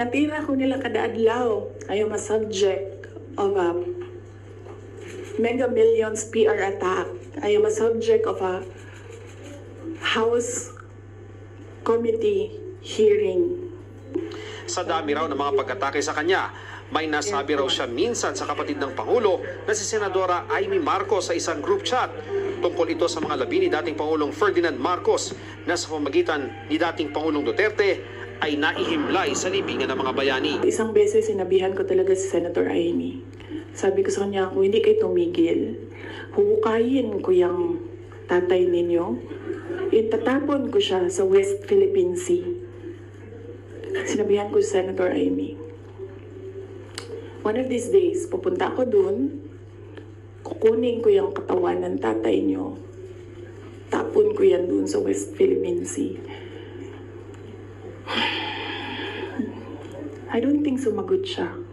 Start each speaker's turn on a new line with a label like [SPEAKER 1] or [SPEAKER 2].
[SPEAKER 1] Natira ko nila kada adlaw. I am a subject of a mega millions PR attack. I am subject of a House committee hearing.
[SPEAKER 2] Sa dami raw ng mga pag-atake sa kanya, may nasabi raw siya minsan sa kapatid ng Pangulo na si Senadora Amy Marcos sa isang group chat. Tungkol ito sa mga labi ni dating Pangulong Ferdinand Marcos na sa pamagitan ni dating Pangulong Duterte ay naihimlay sa libingan ng mga bayani.
[SPEAKER 1] Isang beses sinabihan ko talaga si Senator Amy. Sabi ko sa kanya, kung hindi kayo tumigil, huhukayin ko yung tatay ninyo. Itatapon ko siya sa West Philippine Sea. Sinabihan ko si Senator Amy. One of these days, pupunta ako dun, kukunin ko yung katawan ng tatay niyo. Tapon ko yan dun sa West Philippine Sea. I don't think sumagot siya.